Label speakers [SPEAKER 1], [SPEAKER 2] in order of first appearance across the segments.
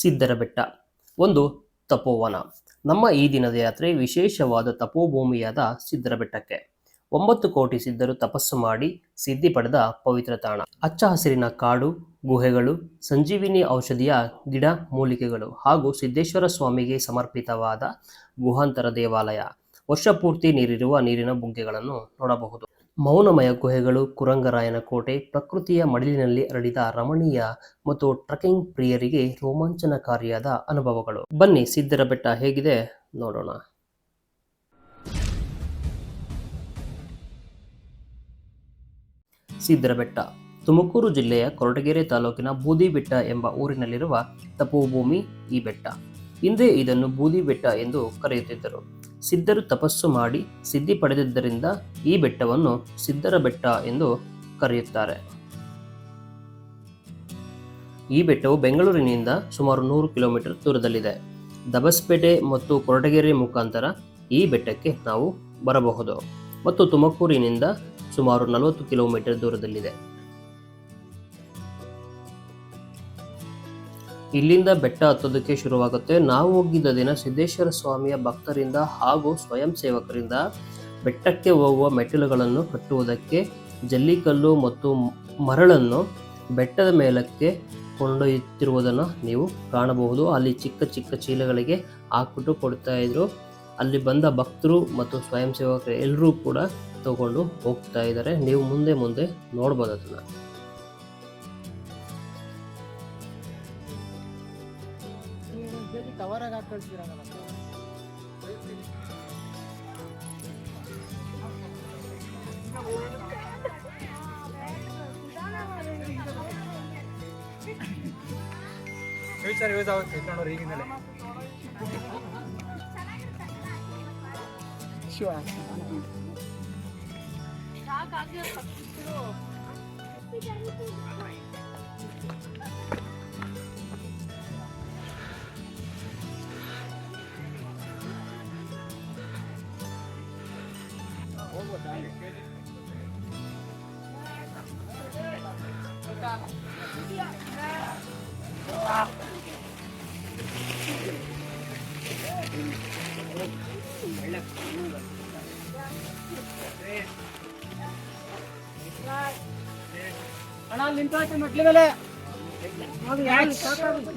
[SPEAKER 1] ಸಿದ್ಧರ ಬೆಟ್ಟ ಒಂದು ತಪೋವನ. ನಮ್ಮ ಈ ದಿನದ ಯಾತ್ರೆ ವಿಶೇಷವಾದ ತಪೋಭೂಮಿಯಾದ ಸಿದ್ಧರ ಬೆಟ್ಟಕ್ಕೆ ಒಂಬತ್ತು ಕೋಟಿ ಸಿದ್ಧರು ತಪಸ್ಸು ಮಾಡಿ ಸಿದ್ಧಿ ಪಡೆದ ಪವಿತ್ರ ತಾಣ. ಹಚ್ಚ ಹಸಿರಿನ ಕಾಡು, ಗುಹೆಗಳು, ಸಂಜೀವಿನಿ ಔಷಧಿಯ ಗಿಡ ಮೂಲಿಕೆಗಳು ಹಾಗೂ ಸಿದ್ದೇಶ್ವರ ಸ್ವಾಮಿಗೆ ಸಮರ್ಪಿತವಾದ ಗುಹಾಂತರ ದೇವಾಲಯ. ವರ್ಷಪೂರ್ತಿ ನೀರಿರುವ ನೀರಿನ ಬುಗ್ಗೆಗಳನ್ನು ನೋಡಬಹುದು. ಮೌನಮಯ ಗುಹೆಗಳು ಕುರಂಗರಾಯನ ಕೋಟೆ ಪ್ರಕೃತಿಯ ಮಡಿಲಿನಲ್ಲಿ ಅರಳಿದ ರಮಣೀಯ ಮತ್ತು ಟ್ರಕ್ಕಿಂಗ್ ಪ್ರಿಯರಿಗೆ ರೋಮಾಂಚನಕಾರಿಯಾದ ಅನುಭವಗಳು. ಬನ್ನಿ ಸಿದ್ದರ ಬೆಟ್ಟ ಹೇಗಿದೆ ನೋಡೋಣ. ಸಿದ್ದರ ಬೆಟ್ಟ. ತುಮಕೂರು ಜಿಲ್ಲೆಯ ಕೊರಟಗೆರೆ ತಾಲೂಕಿನ ಬೂದಿಬೆಟ್ಟ ಎಂಬ ಊರಿನಲ್ಲಿರುವ ತಪೋಭೂಮಿ ಈ ಬೆಟ್ಟ. ಹಿಂದೆ ಇದನ್ನು ಬೂದಿ ಬೆಟ್ಟ ಎಂದು ಕರೆಯುತ್ತಿದ್ದರು. ಸಿದ್ಧರು ತಪಸ್ಸು ಮಾಡಿ ಸಿದ್ಧಿ ಪಡೆದಿದ್ದರಿಂದ ಈ ಬೆಟ್ಟವನ್ನು ಸಿದ್ಧರ ಬೆಟ್ಟ ಎಂದು ಕರೆಯುತ್ತಾರೆ. ಈ ಬೆಟ್ಟವು ಬೆಂಗಳೂರಿನಿಂದ ಸುಮಾರು ನೂರು ಕಿಲೋಮೀಟರ್ ದೂರದಲ್ಲಿದೆ. ದಬಸ್ಪೇಟೆ ಮತ್ತು ಕೊರಟಗೆರೆ ಮುಖಾಂತರ ಈ ಬೆಟ್ಟಕ್ಕೆ ನಾವು ಬರಬಹುದು. ಮತ್ತು ತುಮಕೂರಿನಿಂದ ಸುಮಾರು ನಲವತ್ತು ಕಿಲೋಮೀಟರ್ ದೂರದಲ್ಲಿದೆ. ಇಲ್ಲಿಂದ ಬೆಟ್ಟ ಹತ್ತೋದಕ್ಕೆ ಶುರುವಾಗುತ್ತೆ. ನಾವು ಹೋಗಿದ್ದ ದಿನ ಸಿದ್ದೇಶ್ವರ ಸ್ವಾಮಿಯ ಭಕ್ತರಿಂದ ಹಾಗೂ ಸ್ವಯಂ ಸೇವಕರಿಂದ ಬೆಟ್ಟಕ್ಕೆ ಹೋಗುವ ಮೆಟ್ಟಿಲುಗಳನ್ನು ಕಟ್ಟುವುದಕ್ಕೆ, ಜಲ್ಲಿಕಲ್ಲು ಮತ್ತು ಮರಳನ್ನು ಬೆಟ್ಟದ ಮೇಲಕ್ಕೆ ಕೊಂಡೊಯ್ಯುತ್ತಿರುವುದನ್ನು ನೀವು ಕಾಣಬಹುದು. ಅಲ್ಲಿ ಚಿಕ್ಕ ಚಿಕ್ಕ ಚೀಲಗಳಿಗೆ ಹಾಕ್ಬಿಟ್ಟು ಕೊಡ್ತಾ ಇದ್ರು. ಅಲ್ಲಿ ಬಂದ ಭಕ್ತರು ಮತ್ತು ಸ್ವಯಂ ಸೇವಕರು ಎಲ್ಲರೂ ಕೂಡ ತಗೊಂಡು ಹೋಗ್ತಾ ಇದ್ದಾರೆ. ನೀವು ಮುಂದೆ ಮುಂದೆ ನೋಡ್ಬೋದು ಅದನ್ನ.
[SPEAKER 2] ಕವರಾಗ ಹಾಕಿ ಕಳ್ಸಿದ್ರಲ್ಲ ಫ್ಯೂಚರ್ ಯೂಸ್ ಆಗುತ್ತೆ ಇಟ್ಕೊಂಡವ್ರು ಈಗಿಂದಲೇ ಅಣ್ಣ ನಿಂತು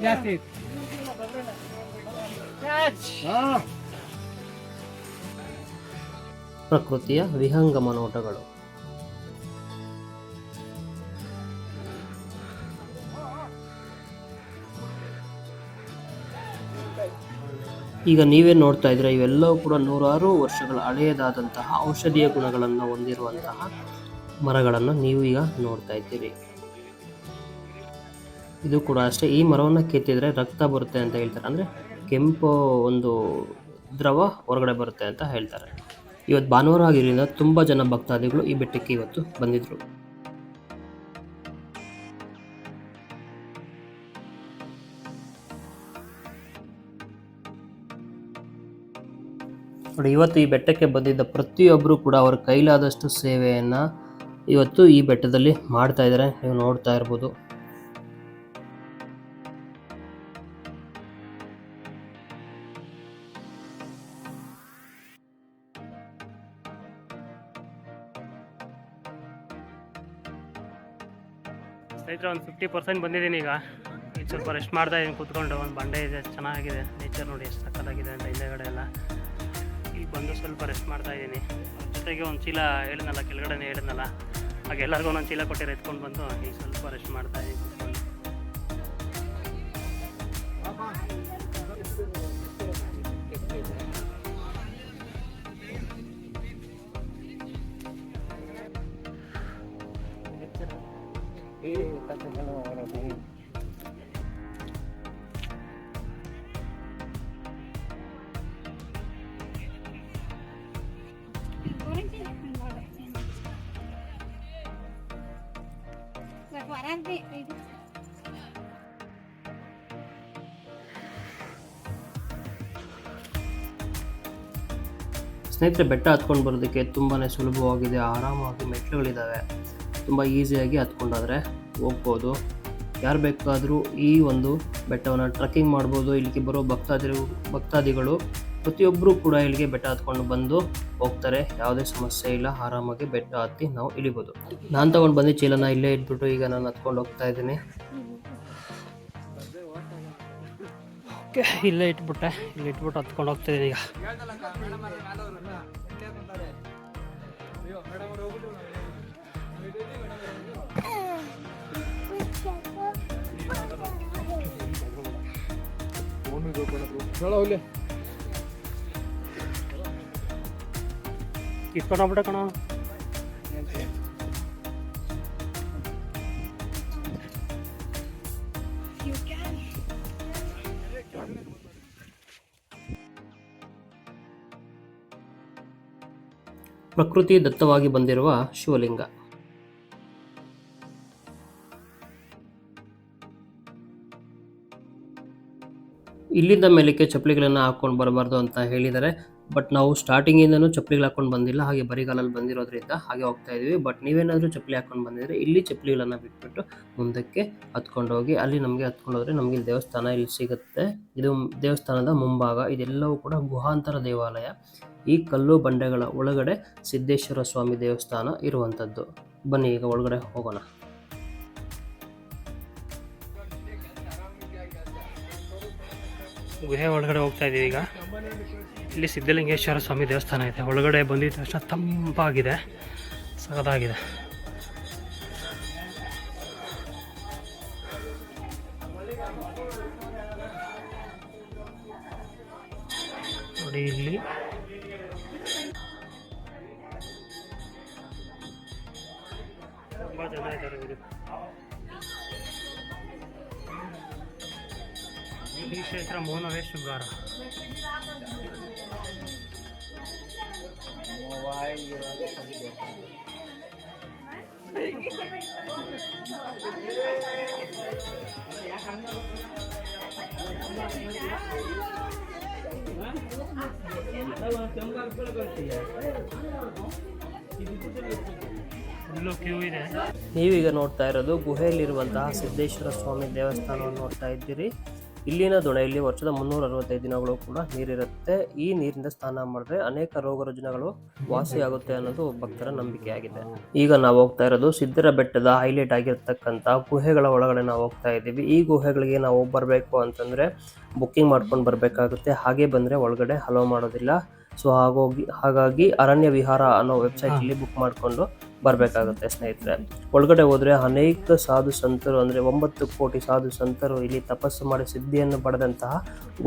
[SPEAKER 2] ಜಾಸ್ತಿ
[SPEAKER 1] ಪ್ರಕೃತಿಯ ವಿಹಂಗಮ ನೋಟಗಳು ಈಗ ನೀವೇ ನೋಡ್ತಾ ಇದ್ರೆ ಇವೆಲ್ಲವೂ ಕೂಡ ನೂರಾರು ವರ್ಷಗಳ ಹಳೆಯದಾದಂತಹ ಔಷಧೀಯ ಗುಣಗಳನ್ನು ಹೊಂದಿರುವಂತಹ ಮರಗಳನ್ನು ನೀವು ಈಗ ನೋಡ್ತಾ ಇದ್ದೀರಿ. ಇದು ಕೂಡ ಅಷ್ಟೇ. ಈ ಮರವನ್ನು ಕೆತ್ತಿದರೆ ರಕ್ತ ಬರುತ್ತೆ ಅಂತ ಹೇಳ್ತಾರೆ. ಅಂದರೆ ಕೆಂಪು ಒಂದು ದ್ರವ ಹೊರಗಡೆ ಬರುತ್ತೆ ಅಂತ ಹೇಳ್ತಾರೆ. ಇವತ್ತು ಭಾನುವಾರ ಆಗಿರೋದ್ರಿಂದ ತುಂಬ ಜನ ಭಕ್ತಾದಿಗಳು ಈ ಬೆಟ್ಟಕ್ಕೆ ಇವತ್ತು ಬಂದಿದ್ರು. ನೋಡಿ, ಇವತ್ತು ಈ ಬೆಟ್ಟಕ್ಕೆ ಬಂದಿದ್ದ ಪ್ರತಿಯೊಬ್ಬರು ಕೂಡ ಅವರ ಕೈಲಾದಷ್ಟು ಸೇವೆಯನ್ನು ಇವತ್ತು ಈ ಬೆಟ್ಟದಲ್ಲಿ ಮಾಡ್ತಾ ಇದ್ದಾರೆ. ನೀವು ನೋಡ್ತಾ ಇರ್ಬೋದು.
[SPEAKER 3] ಸ್ನೇಹಿತರೆ ಒಂದು ಫಿಫ್ಟಿ ಪರ್ಸೆಂಟ್ ಬಂದಿದ್ದೀನಿ ಈಗ. ಈಗ ಸ್ವಲ್ಪ ರೆಸ್ಟ್ ಮಾಡ್ತಾ ಇದ್ದೀನಿ ಕೂತ್ಕೊಂಡು. ಒಂದು ಬಂಡೆ ಇದೆ, ಚೆನ್ನಾಗಿದೆ. ನೇಚರ್ ನೋಡಿ ಎಷ್ಟು ಸಕ್ಕತ್ತಾಗಿದೆ ಅಂತ ಹಿಂದೆಗಡೆ ಎಲ್ಲ. ಈಗ ಬಂದು ಸ್ವಲ್ಪ ರೆಸ್ಟ್ ಮಾಡ್ತಾ ಇದ್ದೀನಿ ಜೊತೆಗೆ ಒಂದು ಚೀಲ ಹೇಳಿದ್ನಲ್ಲ, ಕೆಳಗಡೆನೇ ಹೇಳಿದ್ನಲ್ಲ. ಹಾಗೆ ಎಲ್ಲರಿಗೂ ಒಂದೊಂದು ಚೀಲ ಕೊಟ್ಟಿರೋ ಎತ್ಕೊಂಡು ಬಂದು ಈಗ ಸ್ವಲ್ಪ ರೆಸ್ಟ್ ಮಾಡ್ತಾ ಇದ್ದೀನಿ ಈ
[SPEAKER 4] ಕಥೆಗಳು ಅವರದ್ದು ವರದಿ ಇದು
[SPEAKER 1] ಸ್ನೇಹಿತರೆ ಬೆಟ್ಟ ಹತ್ಕೊಂಡು ಬರೋದಕ್ಕೆ ತುಂಬಾ ಸುಲಭವಾಗಿದೆ. ಆರಾಮಾಗಿ ಮೆಟ್ಲುಗಳಿದ್ದಾವೆ ತುಂಬ ಈಸಿಯಾಗಿ ಹತ್ಕೊಂಡಾದರೆ ಹೋಗ್ಬೋದು. ಯಾರು ಬೇಕಾದರೂ ಈ ಒಂದು ಬೆಟ್ಟವನ್ನು ಟ್ರಕ್ಕಿಂಗ್ ಮಾಡ್ಬೋದು. ಇಲ್ಲಿಗೆ ಬರೋ ಭಕ್ತಾದಿ ಭಕ್ತಾದಿಗಳು ಪ್ರತಿಯೊಬ್ಬರೂ ಕೂಡ ಇಲ್ಲಿಗೆ ಬೆಟ್ಟ ಹತ್ಕೊಂಡು ಬಂದು ಹೋಗ್ತಾರೆ. ಯಾವುದೇ ಸಮಸ್ಯೆ ಇಲ್ಲ, ಆರಾಮಾಗಿ ಬೆಟ್ಟ ಹತ್ತಿ ನಾವು ಇಳಿಬೋದು. ನಾನು ತಗೊಂಡು ಬಂದು ಚೀಲನ ಇಲ್ಲೇ ಇಟ್ಬಿಟ್ಟು ಈಗ ನಾನು ಹತ್ಕೊಂಡು ಹೋಗ್ತಾ ಇದ್ದೀನಿ.
[SPEAKER 3] ಓಕೆ, ಇಲ್ಲೇ ಇಟ್ಬಿಟ್ಟೆ, ಇಲ್ಲಿ ಇಟ್ಬಿಟ್ಟು ಹತ್ಕೊಂಡು ಹೋಗ್ತಿದ್ದೀನಿ ಈಗ. ಕಿತ್ಕೊಂಡು ಹೋಗ್ಬಿಟ್ಟೆ ಕಣ.
[SPEAKER 1] ಪ್ರಕೃತಿ ದತ್ತವಾಗಿ ಬಂದಿರುವ ಶಿವಲಿಂಗ. ಇಲ್ಲಿಂದ ಮೇಲಕ್ಕೆ ಚಪ್ಪಲಿಗಳನ್ನು ಹಾಕ್ಕೊಂಡು ಬರಬಾರ್ದು ಅಂತ ಹೇಳಿದ್ದಾರೆ. ಬಟ್ ನಾವು ಸ್ಟಾರ್ಟಿಂಗಿಂದನೂ ಚಪ್ಪಲಿಗಳು ಹಾಕೊಂಡು ಬಂದಿಲ್ಲ. ಹಾಗೆ ಬರಿಗಾಲಲ್ಲಿ ಬಂದಿರೋದ್ರಿಂದ ಹಾಗೆ ಹೋಗ್ತಾ ಇದ್ದೀವಿ ಬಟ್ ನೀವೇನಾದರೂ ಚಪ್ಪಲಿ ಹಾಕೊಂಡು ಬಂದಿದ್ರೆ ಇಲ್ಲಿ ಚಪ್ಪಲಿಗಳನ್ನು ಬಿಟ್ಬಿಟ್ಟು ಮುಂದಕ್ಕೆ ಹತ್ಕೊಂಡು ಹೋಗಿ, ಅಲ್ಲಿ ನಮಗೆ ಹತ್ಕೊಂಡು ಹೋದರೆ ನಮಗೆ ದೇವಸ್ಥಾನ ಇಲ್ಲಿ ಸಿಗುತ್ತೆ. ಇದು ದೇವಸ್ಥಾನದ ಮುಂಭಾಗ. ಇದೆಲ್ಲವೂ ಕೂಡ ಗುಹಾಂತರ ದೇವಾಲಯ. ಈ ಕಲ್ಲು ಬಂಡೆಗಳ ಒಳಗಡೆ ಸಿದ್ದೇಶ್ವರ ಸ್ವಾಮಿ ದೇವಸ್ಥಾನ ಇರುವಂಥದ್ದು. ಬನ್ನಿ, ಈಗ ಒಳಗಡೆ ಹೋಗೋಣ.
[SPEAKER 3] ಗುಹೆ ಒಳಗಡೆ ಹೋಗ್ತಾ ಇದ್ದೀವಿ ಈಗ. ಇಲ್ಲಿ ಸಿದ್ಧಲಿಂಗೇಶ್ವರ ಸ್ವಾಮಿ ದೇವಸ್ಥಾನ ಇದೆ. ಒಳಗಡೆ ಬಂದಿದ್ದ ತಕ್ಷಣ ತಂಪಾಗಿದೆ. ಸಗದಾಗಿದೆ ನೋಡಿ ಇಲ್ಲಿ
[SPEAKER 1] ನೀವೀಗ ನೋಡ್ತಾ ಇರೋದು ಗುಹೆಯಲ್ಲಿರುವಂತಹ ಸಿದ್ದೇಶ್ವರ ಸ್ವಾಮಿ ದೇವಸ್ಥಾನವನ್ನು ನೋಡ್ತಾ ಇದ್ದೀರಿ. ಇಲ್ಲಿನ ದೊಣೆಯಲ್ಲಿ ವರ್ಷದ ಮುನ್ನೂರ ಅರವತ್ತೈದು ದಿನಗಳು ಕೂಡ ನೀರಿರುತ್ತೆ. ಈ ನೀರಿಂದ ಸ್ನಾನ ಮಾಡಿದ್ರೆ ಅನೇಕ ರೋಗ ರುಜಿನಗಳು ವಾಸಿಯಾಗುತ್ತೆ ಅನ್ನೋದು ಭಕ್ತರ ನಂಬಿಕೆಯಾಗಿದೆ ಈಗ ನಾವು ಹೋಗ್ತಾ ಇರೋದು ಸಿದ್ದರ ಬೆಟ್ಟದ ಹೈಲೈಟ್ ಆಗಿರ್ತಕ್ಕಂಥ ಗುಹೆಗಳ ಒಳಗಡೆ ನಾವು ಹೋಗ್ತಾ ಇದ್ದೀವಿ. ಈ ಗುಹೆಗಳಿಗೆ ನಾವು ಬರಬೇಕು ಅಂತಂದ್ರೆ ಬುಕ್ಕಿಂಗ್ ಮಾಡ್ಕೊಂಡು ಬರಬೇಕಾಗುತ್ತೆ. ಹಾಗೆ ಬಂದ್ರೆ ಒಳಗಡೆ ಹಲೋ ಮಾಡೋದಿಲ್ಲ. ಸೊ ಹಾಗೋಗಿ, ಹಾಗಾಗಿ ಅರಣ್ಯ ವಿಹಾರ ಅನ್ನೋ ವೆಬ್ಸೈಟ್ ಅಲ್ಲಿ ಬುಕ್ ಮಾಡಿಕೊಂಡು ಬರಬೇಕಾಗುತ್ತೆ ಸ್ನೇಹಿತರೆ. ಒಳಗಡೆ ಹೋದರೆ ಅನೇಕ ಸಾಧು ಸಂತರು ಅಂದರೆ ಒಂಬತ್ತು ಕೋಟಿ ಸಾಧು ಸಂತರು ಇಲ್ಲಿ ತಪಸ್ಸು ಮಾಡಿ ಸಿದ್ಧಿಯನ್ನು ಪಡೆದಂತಹ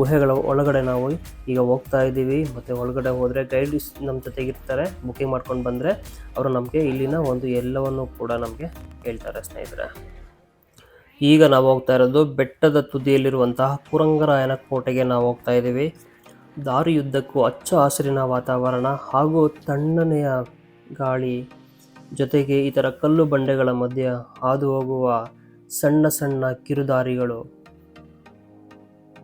[SPEAKER 1] ಗುಹೆಗಳ ಒಳಗಡೆ ನಾವು ಈಗ ಹೋಗ್ತಾ ಇದ್ದೀವಿ. ಮತ್ತು ಒಳಗಡೆ ಹೋದರೆ ಗೈಡ್ ನಮ್ಮ ಜೊತೆಗಿರ್ತಾರೆ ಬುಕಿಂಗ್ ಮಾಡ್ಕೊಂಡು ಬಂದರೆ ಅವರು ನಮಗೆ ಇಲ್ಲಿನ ಒಂದು ಎಲ್ಲವನ್ನು ಕೂಡ ನಮಗೆ ಹೇಳ್ತಾರೆ ಸ್ನೇಹಿತರೆ. ಈಗ ನಾವು ಹೋಗ್ತಾ ಇರೋದು ಬೆಟ್ಟದ ತುದಿಯಲ್ಲಿರುವಂತಹ ಕುರಂಗರಾಯನ ಕೋಟೆಗೆ ನಾವು ಹೋಗ್ತಾ ಇದ್ದೀವಿ. ದಾರಿಯುದ್ದಕ್ಕೂ ಹಚ್ಚ ಹಸಿರಿನ ವಾತಾವರಣ ಹಾಗೂ ತಣ್ಣನೆಯ ಗಾಳಿ ಜೊತೆಗೆ ಇತರ ಕಲ್ಲು ಬಂಡೆಗಳ ಮಧ್ಯೆ ಹಾದು ಹೋಗುವ ಸಣ್ಣ ಸಣ್ಣ ಕಿರುದಾರಿಗಳು.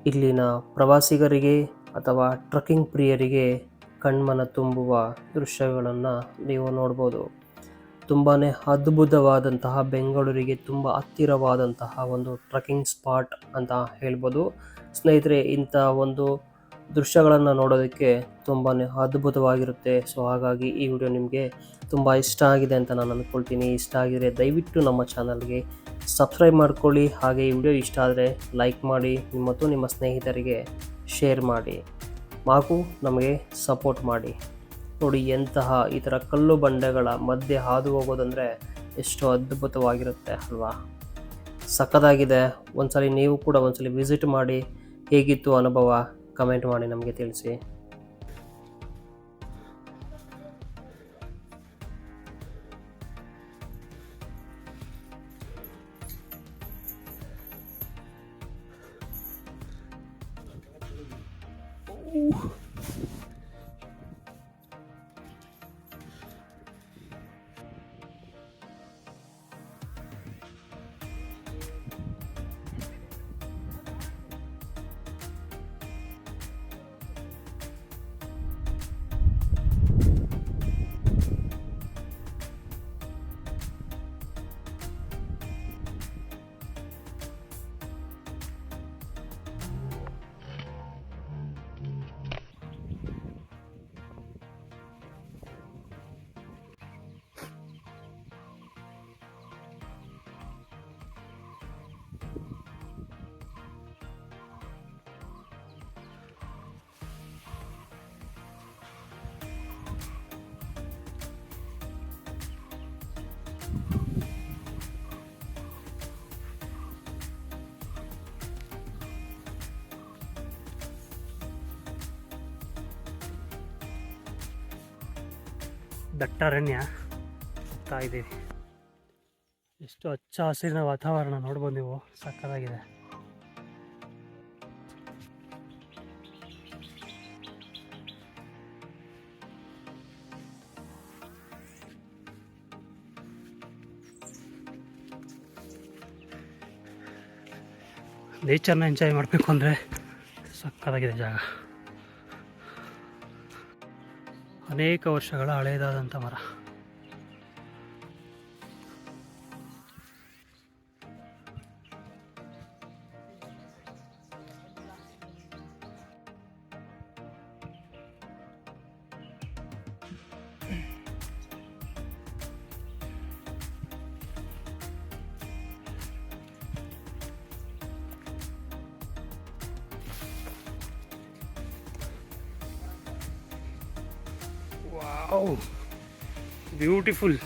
[SPEAKER 1] ಇಲ್ಲಿನ ಪ್ರವಾಸಿಗರಿಗೆ ಅಥವಾ ಟ್ರಕ್ಕಿಂಗ್ ಪ್ರಿಯರಿಗೆ ಕಣ್ಮನ ತುಂಬುವ ದೃಶ್ಯಗಳನ್ನು ನೀವು ನೋಡ್ಬೋದು. ತುಂಬಾ ಅದ್ಭುತವಾದಂತಹ ಬೆಂಗಳೂರಿಗೆ ತುಂಬ ಹತ್ತಿರವಾದಂತಹ ಒಂದು ಟ್ರಕ್ಕಿಂಗ್ ಸ್ಪಾಟ್ ಅಂತ ಹೇಳ್ಬೋದು. ಸ್ನೇಹಿತರೆ, ಇಂಥ ಒಂದು ದೃಶ್ಯಗಳನ್ನು ನೋಡೋದಕ್ಕೆ ತುಂಬಾ ಅದ್ಭುತವಾಗಿರುತ್ತೆ. ಸೊ ಹಾಗಾಗಿ ಈ ವಿಡಿಯೋ ನಿಮಗೆ ತುಂಬ ಇಷ್ಟ ಆಗಿದೆ ಅಂತ ನಾನು ಅಂದ್ಕೊಳ್ತೀನಿ ಇಷ್ಟ ಆಗಿದ್ರೆ ದಯವಿಟ್ಟು ನಮ್ಮ ಚಾನಲ್ಗೆ ಸಬ್ಸ್ಕ್ರೈಬ್ ಮಾಡ್ಕೊಳ್ಳಿ. ಹಾಗೆ ಈ ವಿಡಿಯೋ ಇಷ್ಟ ಆದರೆ ಲೈಕ್ ಮಾಡಿ ಮತ್ತು ನಿಮ್ಮ ಸ್ನೇಹಿತರಿಗೆ ಶೇರ್ ಮಾಡಿ ಮಾಕು ನಮಗೆ ಸಪೋರ್ಟ್ ಮಾಡಿ. ನೋಡಿ, ಎಂತಹ ಈ ಥರ ಕಲ್ಲು ಬಂಡೆಗಳ ಮಧ್ಯೆ ಹಾದು ಹೋಗೋದಂದರೆ ಎಷ್ಟು ಅದ್ಭುತವಾಗಿರುತ್ತೆ ಅಲ್ವಾ? ಸಖತ್ತಾಗಿದೆ. ಒಂದ್ಸಲಿ ನೀವು ಕೂಡ ಒಂದ್ಸಲಿ ವಿಸಿಟ್ ಮಾಡಿ. ಹೇಗಿತ್ತು ಅನುಭವ? ಕಮೆಂಟ್ ಮಾಡಿ ನಮಗೆ ತಿಳಿಸಿ Ooh.
[SPEAKER 3] ದಟ್ಟಾರಣ್ಯ ಹೋಗ್ತಾ ಇದ್ದೀವಿ. ಎಷ್ಟು ಹಚ್ಚ ಹಸಿರಿನ ವಾತಾವರಣ ನೋಡ್ಬೋದು ನೀವು. ಸಕ್ಕತ್ತಾಗಿದೆ. ನೇಚರ್ನ ಎಂಜಾಯ್ ಮಾಡಬೇಕು ಅಂದರೆ ಸಕ್ಕತ್ತಾಗಿದೆ ಜಾಗ. ಅನೇಕ ವರ್ಷಗಳ ಹಳೆಯದಾದಂಥ ಮರ. wow. Beautiful.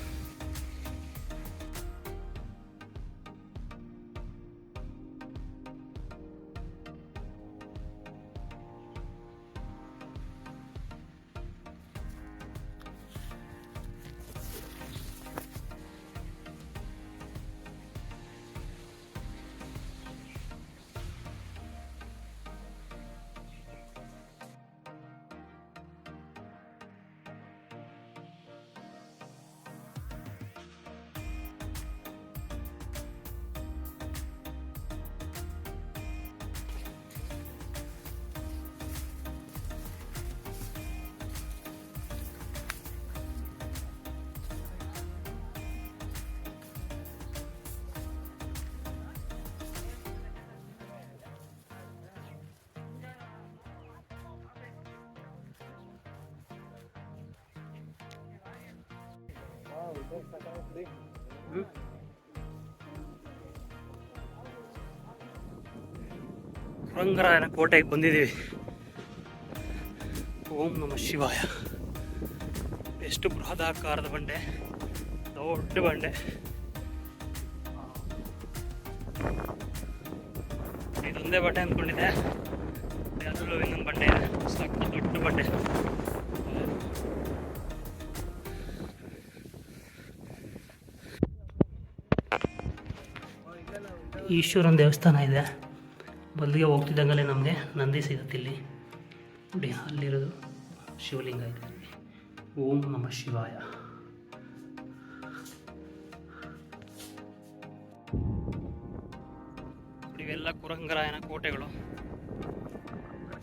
[SPEAKER 3] ರಂಗರಾಯನ ಕೋಟೆಗೆ ಬಂದಿದ್ದೀವಿ. ಓಂ ನಮ ಶಿವಾಯ. ಎಷ್ಟು ಬೃಹದಾಕಾರದ ಬಂಡೆ. ದೊಡ್ಡ ಬಂಡೆ. ಇದೊಂದೇ ಬಟ್ಟೆ ಅಂದ್ಕೊಂಡಿದ್ದೆ ಅದರಲ್ಲೂ ಇನ್ನೊಂದು ಬಂಡೆ ಸಾಕು ದೊಡ್ಡ ಬಂಡೆ. ಈಶ್ವರನ ದೇವಸ್ಥಾನ ಇದೆ. ಬಲ್ಲಿಗೆ ಹೋಗ್ತಿದ್ದಂಗಲೇ ನಮಗೆ ನಂದಿ ಸಿಗುತ್ತೆ ಇಲ್ಲಿ. ನೋಡಿ, ಅಲ್ಲಿರೋದು ಶಿವಲಿಂಗ ಇದೆ. ಓಂ ನಮ ಶಿವಾಯ. ಇವೆಲ್ಲ ಕುರಂಗರಾಯನ ಕೋಟೆಗಳು.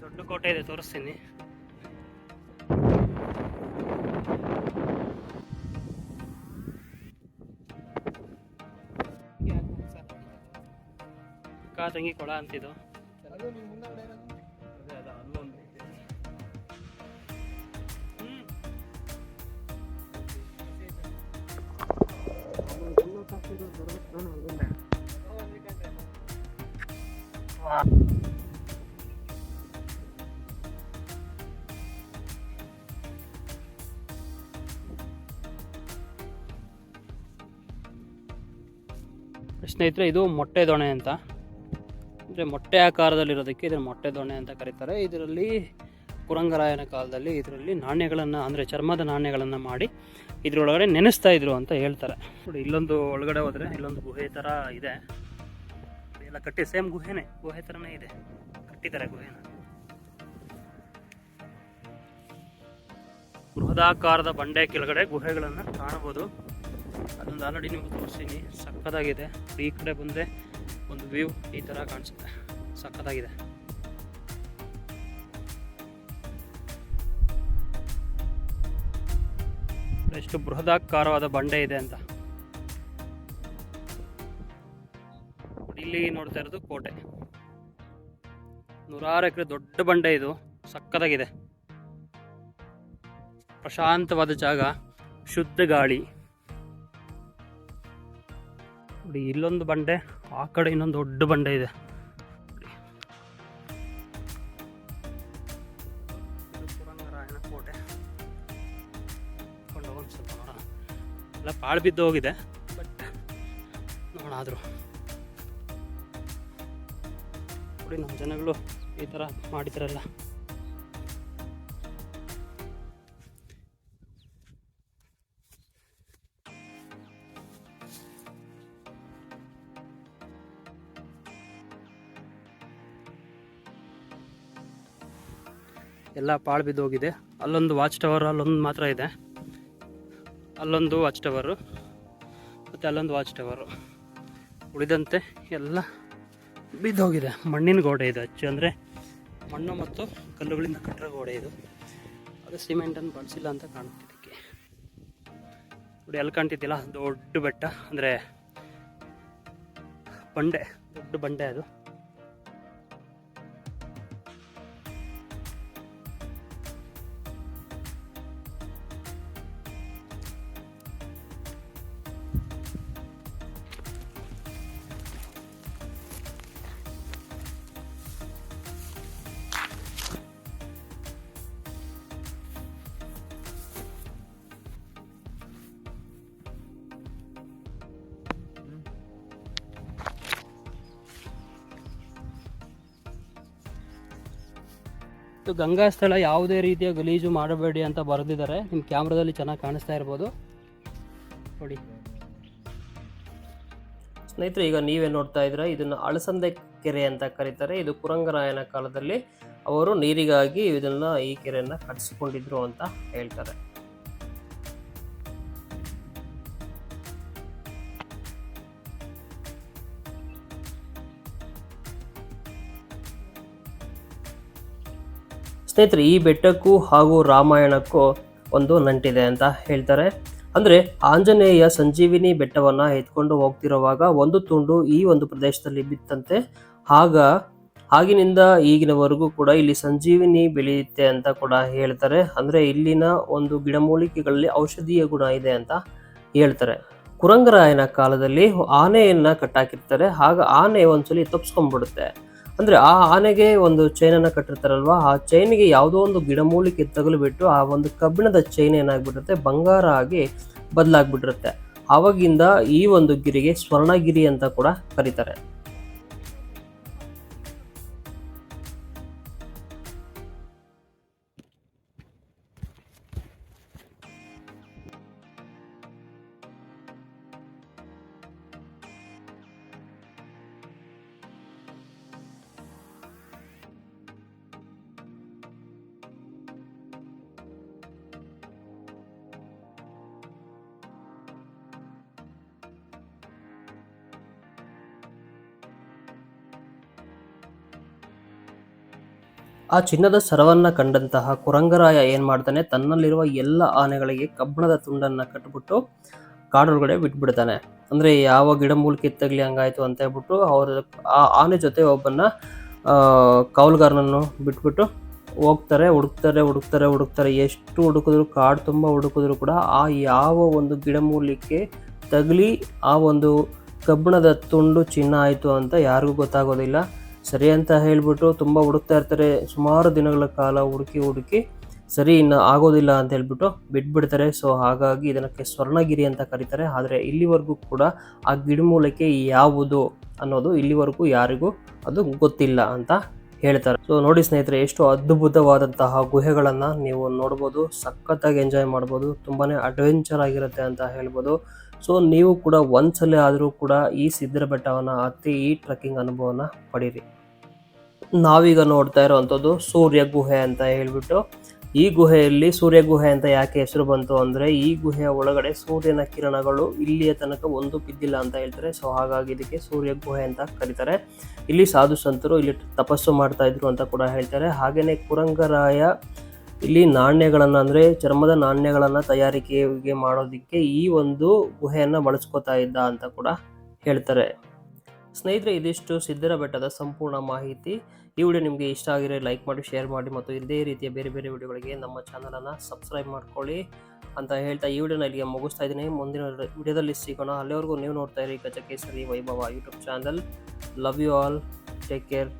[SPEAKER 3] ದೊಡ್ಡ ಕೋಟೆ ಇದೆ, ತೋರಿಸ್ತೀನಿ. ಅಕ್ಕ ತಂಗಿ ಕೊಡ ಅಂತಿದ್ದು. ಹ್ಮ್. ಸ್ನೇಹಿತರೆ ಇದು ಮೊಟ್ಟೆ ದೊಣೆ ಅಂತ. ಅಂದರೆ ಮೊಟ್ಟೆ ಆಕಾರದಲ್ಲಿರೋದಕ್ಕೆ ಇದನ್ನು ಮೊಟ್ಟೆ ದೊಣ್ಣೆ ಅಂತ ಕರೀತಾರೆ. ಇದರಲ್ಲಿ ಕುರಂಗರಾಯನ ಕಾಲದಲ್ಲಿ ಇದರಲ್ಲಿ ನಾಣ್ಯಗಳನ್ನು ಅಂದರೆ ಚರ್ಮದ ನಾಣ್ಯಗಳನ್ನು ಮಾಡಿ ಇದರೊಳಗಡೆ ನೆನೆಸ್ತಾ ಇದ್ರು ಅಂತ ಹೇಳ್ತಾರೆ. ನೋಡಿ, ಇಲ್ಲೊಂದು ಒಳಗಡೆ ಹೋದರೆ ಇಲ್ಲೊಂದು ಗುಹೆ ಥರ ಇದೆ. ಎಲ್ಲ ಕಟ್ಟಿ, ಸೇಮ್ ಗುಹೆನೇ, ಗುಹೆ ಥರನೇ ಇದೆ. ಕಟ್ಟಿದ್ದಾರೆ ಗುಹೆನ. ಬೃಹದಾಕಾರದ ಬಂಡೆ ಕೆಳಗಡೆ ಗುಹೆಗಳನ್ನು ಕಾಣಬಹುದು. ಅದೊಂದು ಆಲ್ರೆಡಿ ನಿಮಗೆ ತೋರಿಸ್ತೀನಿ. ಸಕ್ಕತ್ತಾಗಿದೆ ಈ ಕಡೆ ಬಂದರೆ ಒಂದು ವ್ಯೂ ಈ ಥರ ಕಾಣಿಸುತ್ತೆ. ಸಕ್ಕತ್ತಾಗಿದೆ ಎಷ್ಟು ಬೃಹದಾಕಾರವಾದ ಬಂಡೆ ಇದೆ ಅಂತ. ಇಲ್ಲಿ ನೋಡ್ತಾ ಇರೋದು ಕೋಟೆ. ನೂರಾರು ಎಕರೆ ದೊಡ್ಡ ಬಂಡೆ ಇದು. ಸಕ್ಕತ್ತಾಗಿದೆ ಪ್ರಶಾಂತವಾದ ಜಾಗ. ಶುದ್ಧ ಗಾಳಿ. ನೋಡಿ, ಇಲ್ಲೊಂದು ಬಂಡೆ, ಆ ಕಡೆ ಇನ್ನೊಂದು ದೊಡ್ಡ ಬಂಡೆ ಇದೆ. ನೋಡೋಣ ಎಲ್ಲ ಪಾಳು ಬಿದ್ದು ಹೋಗಿದೆ. ಬಟ್ ನೋಡೋಣ ಆದರೂ. ನೋಡಿ, ನಮ್ಮ ಜನಗಳು ಈ ಥರ ಮಾಡಿದಾರಲ್ಲ. ಎಲ್ಲ ಪಾಳು ಬಿದ್ದೋಗಿದೆ. ಅಲ್ಲೊಂದು ವಾಚ್ ಟವರ್ ಅಲ್ಲೊಂದು ಮಾತ್ರ ಇದೆ. ಅಲ್ಲೊಂದು ವಾಚ್ ಟವರು ಮತ್ತು ಅಲ್ಲೊಂದು ವಾಚ್ ಟವರು ಉಳಿದಂತೆ ಎಲ್ಲ ಬಿದ್ದೋಗಿದೆ. ಮಣ್ಣಿನ ಗೋಡೆ ಇದು ಅಚ್ಚು ಅಂದರೆ ಮಣ್ಣು ಮತ್ತು ಕಲ್ಲುಗಳಿಂದ ಕಟ್ಟಿರೋ ಗೋಡೆ ಇದು. ಅದು ಸಿಮೆಂಟನ್ನು ಬಳಸಿಲ್ಲ ಅಂತ ಕಾಣುತ್ತೆ ಇದಕ್ಕೆ. ನೋಡಿ, ಎಲ್ಲಿ ಕಾಣ್ತಿದ್ದಿಲ್ಲ ದೊಡ್ಡ ಬೆಟ್ಟ ಅಂದರೆ ಬಂಡೆ, ದೊಡ್ಡ ಬಂಡೆ ಅದು. ಇದು ಗಂಗಾ ಸ್ಥಳ ಯಾವುದೇ ರೀತಿಯ ಗಲೀಜು ಮಾಡಬೇಡಿ ಅಂತ ಬರೆದಿದ್ದಾರೆ. ನಿಮ್ಮ ಕ್ಯಾಮ್ರಾದಲ್ಲಿ ಚೆನ್ನಾಗಿ ಕಾಣಿಸ್ತಾ ಇರ್ಬೋದು. ನೋಡಿ.
[SPEAKER 1] ಸ್ನೇಹಿತರೆ, ಈಗ ನೀವೇ ನೋಡ್ತಾ ಇದ್ರೆ ಇದನ್ನು ಅಳಸಂದೆ ಕೆರೆ ಅಂತ ಕರೀತಾರೆ. ಇದು ಕುರಂಗರಾಯನ ಕಾಲದಲ್ಲಿ ಅವರು ನೀರಿಗಾಗಿ ಇದನ್ನ ಈ ಕೆರೆಯನ್ನು ಕಟ್ಟಿಸಿಕೊಂಡಿದ್ರು ಅಂತ ಹೇಳ್ತಾರೆ. ಸ್ನೇಹಿತರೆ, ಈ ಬೆಟ್ಟಕ್ಕೂ ಹಾಗೂ ರಾಮಾಯಣಕ್ಕೂ ಒಂದು ನಂಟಿದೆ ಅಂತ ಹೇಳ್ತಾರೆ. ಅಂದರೆ ಆಂಜನೇಯ ಸಂಜೀವಿನಿ ಬೆಟ್ಟವನ್ನು ಎತ್ಕೊಂಡು ಹೋಗ್ತಿರುವಾಗ ಒಂದು ತುಂಡು ಈ ಒಂದು ಪ್ರದೇಶದಲ್ಲಿ ಬಿತ್ತಂತೆ. ಆಗ ಆಗಿನಿಂದ ಈಗಿನವರೆಗೂ ಕೂಡ ಇಲ್ಲಿ ಸಂಜೀವಿನಿ ಬೆಳೆಯುತ್ತೆ ಅಂತ ಕೂಡ ಹೇಳ್ತಾರೆ. ಅಂದರೆ ಇಲ್ಲಿನ ಒಂದು ಗಿಡಮೂಲಿಕೆಗಳಲ್ಲಿ ಔಷಧೀಯ ಗುಣ ಇದೆ ಅಂತ ಹೇಳ್ತಾರೆ. ಕುರಂಗರಾಯನ ಕಾಲದಲ್ಲಿ ಆನೆಯನ್ನು ಕಟ್ಟಾಕಿರ್ತಾರೆ. ಆಗ ಆನೆ ಒಂದ್ಸಲಿ ತಪ್ಸ್ಕೊಂಡ್ಬಿಡುತ್ತೆ. ಅಂದ್ರೆ ಆ ಆನೆಗೆ ಒಂದು ಚೈನನ್ನು ಕಟ್ಟಿರ್ತಾರಲ್ವಾ, ಆ ಚೈನಿಗೆ ಯಾವುದೋ ಒಂದು ಗಿಡಮೂಲಿಕೆ ತಗಲುಬಿಟ್ಟು ಆ ಒಂದು ಕಬ್ಬಿಣದ ಚೈನ್ ಏನಾಗ್ಬಿಟ್ಟಿರುತ್ತೆ, ಬಂಗಾರ ಆಗಿ ಬದಲಾಗ್ಬಿಟ್ಟಿರುತ್ತೆ. ಆವಾಗಿಂದ ಈ ಒಂದು ಗಿರಿಗೆ ಸ್ವರ್ಣಗಿರಿ ಅಂತ ಕೂಡ ಕರೀತಾರೆ. ಆ ಚಿನ್ನದ ಸರವನ್ನ ಕಂಡಂತಹ ಕುರಂಗರಾಯ ಏನ್ ಮಾಡ್ತಾನೆ? ತನ್ನಲ್ಲಿರುವ ಎಲ್ಲ ಆನೆಗಳಿಗೆ ಕಬ್ಬಣದ ತುಂಡನ್ನ ಕಟ್ಬಿಟ್ಟು ಕಾಡೊಳಗಡೆ ಬಿಟ್ಬಿಡ್ತಾನೆ. ಅಂದ್ರೆ ಯಾವ ಗಿಡಮೂಲಿಕೆ ತಗ್ಲಿ ಹಂಗಾಯ್ತು ಅಂತ ಹೇಳ್ಬಿಟ್ಟು ಅವ್ರ ಆ ಆನೆ ಜೊತೆ ಒಬ್ಬನ ಕೌಲ್ಗಾರನನ್ನು ಬಿಟ್ಬಿಟ್ಟು ಹೋಗ್ತಾರೆ, ಹುಡುಕ್ತಾರೆ ಹುಡುಕ್ತಾರೆ ಹುಡುಕ್ತಾರೆ. ಎಷ್ಟು ಹುಡುಕಿದ್ರು, ಕಾಡು ತುಂಬ ಹುಡುಕಿದ್ರು ಕೂಡ ಆ ಯಾವ ಒಂದು ಗಿಡಮೂಲಿಕೆ ತಗಲಿ ಆ ಒಂದು ಕಬ್ಬಿಣದ ತುಂಡು ಚಿನ್ನ ಆಯಿತು ಅಂತ ಯಾರಿಗೂ ಗೊತ್ತಾಗೋದಿಲ್ಲ. ಸರಿ ಅಂತ ಹೇಳಿಬಿಟ್ಟು ತುಂಬ ಹುಡುಕ್ತಾ ಇರ್ತಾರೆ. ಸುಮಾರು ದಿನಗಳ ಕಾಲ ಹುಡುಕಿ ಹುಡುಕಿ ಸರಿ ಇನ್ನು ಆಗೋದಿಲ್ಲ ಅಂತ ಹೇಳ್ಬಿಟ್ಟು ಬಿಟ್ಬಿಡ್ತಾರೆ. ಸೊ ಹಾಗಾಗಿ ಇದಕ್ಕೆ ಸ್ವರ್ಣಗಿರಿ ಅಂತ ಕರೀತಾರೆ. ಆದರೆ ಇಲ್ಲಿವರೆಗೂ ಕೂಡ ಆ ಗಿಡಮೂಲಕ್ಕೆ ಯಾವುದು ಅನ್ನೋದು ಇಲ್ಲಿವರೆಗೂ ಯಾರಿಗೂ ಅದು ಗೊತ್ತಿಲ್ಲ ಅಂತ ಹೇಳ್ತಾರೆ. ಸೊ ನೋಡಿ ಸ್ನೇಹಿತರೆ, ಎಷ್ಟು ಅದ್ಭುತವಾದಂತಹ ಗುಹೆಗಳನ್ನು ನೀವು ನೋಡ್ಬೋದು. ಸಖತ್ತಾಗಿ ಎಂಜಾಯ್ ಮಾಡ್ಬೋದು. ತುಂಬಾ ಅಡ್ವೆಂಚರ್ ಆಗಿರುತ್ತೆ ಅಂತ ಹೇಳ್ಬೋದು. ಸೊ ನೀವು ಕೂಡ ಒಂದ್ಸಲ ಆದರೂ ಕೂಡ ಈ ಸಿದ್ಧರ ಬೆಟ್ಟವನ್ನು ಹತ್ತಿ ಈ ಟ್ರೆಕ್ಕಿಂಗ್ ಅನುಭವನ ಪಡೀರಿ. ನಾವೀಗ ನೋಡ್ತಾ ಇರುವಂಥದ್ದು ಸೂರ್ಯ ಗುಹೆ ಅಂತ ಹೇಳಿಬಿಟ್ಟು, ಈ ಗುಹೆಯಲ್ಲಿ ಸೂರ್ಯ ಗುಹೆ ಅಂತ ಯಾಕೆ ಹೆಸರು ಬಂತು ಅಂದರೆ, ಈ ಗುಹೆಯ ಒಳಗಡೆ ಸೂರ್ಯನ ಕಿರಣಗಳು ಇಲ್ಲಿಯ ತನಕ ಒಂದು ಬಿದ್ದಿಲ್ಲ ಅಂತ ಹೇಳ್ತಾರೆ. ಸೊ ಹಾಗಾಗಿ ಇದಕ್ಕೆ ಸೂರ್ಯ ಗುಹೆ ಅಂತ ಕರೀತಾರೆ. ಇಲ್ಲಿ ಸಾಧು ಸಂತರು ಇಲ್ಲಿ ತಪಸ್ಸು ಮಾಡ್ತಾ ಇದ್ರು ಅಂತ ಕೂಡ ಹೇಳ್ತಾರೆ. ಹಾಗೆಯೇ ಕುರಂಗರಾಯ ಇಲ್ಲಿ ನಾಣ್ಯಗಳನ್ನು ಅಂದರೆ ಚರ್ಮದ ನಾಣ್ಯಗಳನ್ನು ತಯಾರಿಕೆಗೆ ಮಾಡೋದಕ್ಕೆ ಈ ಒಂದು ಗುಹೆಯನ್ನು ಬಳಸ್ಕೋತಾ ಇದ್ದ ಅಂತ ಕೂಡ ಹೇಳ್ತಾರೆ. ಸ್ನೇಹಿತರೆ, ಇದಿಷ್ಟು ಸಿದ್ದರ ಬೆಟ್ಟದ ಸಂಪೂರ್ಣ ಮಾಹಿತಿ. ಈ ವಿಡಿಯೋ ನಿಮಗೆ ಇಷ್ಟ ಆಗಿರೋ ಲೈಕ್ ಮಾಡಿ, ಶೇರ್ ಮಾಡಿ ಮತ್ತು ಇದೇ ರೀತಿಯ ಬೇರೆ ಬೇರೆ ವಿಡಿಯೋಗಳಿಗೆ ನಮ್ಮ ಚಾನಲನ್ನು ಸಬ್ಸ್ಕ್ರೈಬ್ ಮಾಡ್ಕೊಳ್ಳಿ ಅಂತ ಹೇಳ್ತಾ ಈ ವಿಡಿಯೋನ ಇಲ್ಲಿಗೆ ಮುಗಿಸ್ತಾ ಇದ್ದೀನಿ. ಮುಂದಿನ ವಿಡಿಯೋದಲ್ಲಿ ಸಿಗೋಣ. ಅಲ್ಲಿವರೆಗೂ ನೀವು ನೋಡ್ತಾ ಇರಿ Gajakesari Vaibhava YouTube channel love you all take care